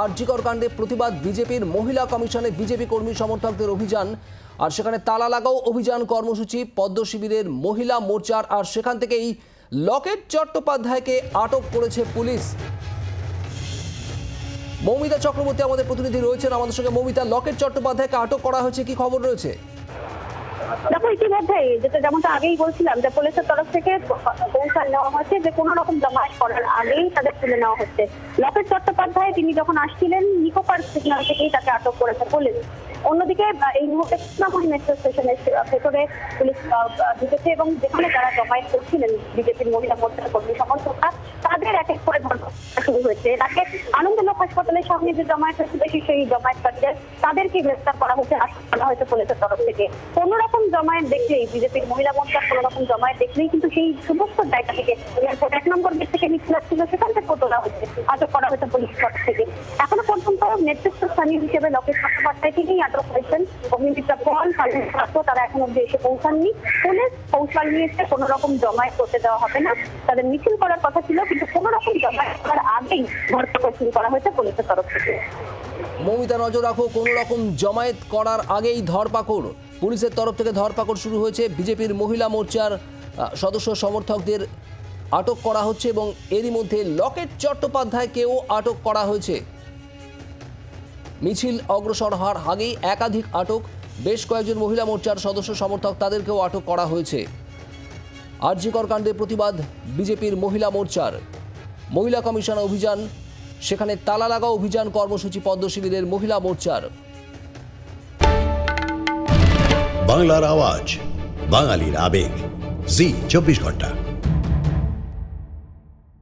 আরজিকর কাণ্ডে প্রতিবাদ বিজেপির মহিলা কমিশনে বিজেপি কর্মী সমর্থকদের অভিযান। আর সেখানে তালা লাগাও অভিযান কর্মসূচি, পদ্ম শিবিরের মহিলা মোর্চার। আর সেখান থেকেই লকেট চট্টোপাধ্যায়কে আটক করেছে পুলিশ। মৌমিতা চক্রবর্তী আমাদের প্রতিনিধি রয়েছেন। আমাদের সঙ্গে মৌমিতা, লকেট চট্টোপাধ্যায়কে আটক করা হয়েছে, কি খবর রয়েছে? দেখো ইতিমধ্যেই যেটা যেমনটা আগেই বলছিলাম যে পুলিশের তরফ থেকে কৌশল নেওয়া হয়েছে, যে কোনো রকম জমায়েত করার আগেই তাদের তুলে নেওয়া হচ্ছে। লকেট চট্টোপাধ্যায় তিনি যখন আসছিলেন নিকো পার্ক থেকেই তাকে আটক করেছে পুলিশ। অন্যদিকে এই মুহূর্তে কৃষ্ণামণি মেট্রো স্টেশনের ভেতরে পুলিশ ঢুকেছে এবং যেখানে যারা জমায়েত করছিলেন, বিজেপির মহিলা মোর্চার কর্মী সমর্থকরা, তাদের এক এক করে শুরু হয়েছে। হাসপাতালের সামনে যে জমায়েত হয়েছিল সেই জমায়েতকারীদের তাদেরকে গ্রেফতার করা হয়েছে আটক করা হয়েছে পুলিশের তরফ থেকে। কোনো জমায়েত দেখলেই, বিজেপির মহিলা মোর্চার কোনো জমায়েত দেখলেই কিন্তু সেই সমস্ত জায়গা থেকে এক নম্বর গেট থেকে মিছিল ছিল সেখান থেকে তোলা হয়েছে, আটক করা হয়েছে পুলিশ তরফ থেকে। নেতৃত্বস্থানীয় হিসেবে লকেট চট্টোপাধ্যায়কেই আটক হয়েছেন অগ্নিমিত্রা পল ফারুক ছাত্র, তারা এখন অব্দি এসে পৌঁছাননি। পুলিশ কৌশল নিয়েছে কোনো রকম জমায়েত করতে দেওয়া হবে না। তাদের মিছিল করার কথা ছিল, কিন্তু কোনো রকম জমায়েত করার আগেই ধরপাকড় শুরু করা হয়েছে পুলিশের তরফ থেকে। মৌমিতা, নজর রাখো কোনো রকম জমায়েত করার আগেই ধরপাকড়। পুলিশের তরফ থেকে ধরপাকড় শুরু হয়েছে। বিজেপির মহিলা মোর্চার সদস্য সমর্থকদের আটক করা হচ্ছে এবং এরই মধ্যে লকেট চট্টোপাধ্যায়কেও আটক করা হয়েছে। মিছিল অগ্রসর হওয়ার আগেই একাধিক আটক। বেশ কয়েকজন মহিলা মোর্চার সদস্য সমর্থক তাদেরকেও আটক করা হয়েছে। আরজিকর কাণ্ডে প্রতিবাদ বিজেপির মহিলা মোর্চার। মহিলা কমিশন অভিযান, সেখানে তালা লাগা অভিযান কর্মসূচি পদ্ম শিবিরের মহিলা মোর্চার। বাংলার আওয়াজ, বাঙালির আবেগ। জি, চব্বিশ ঘণ্টা।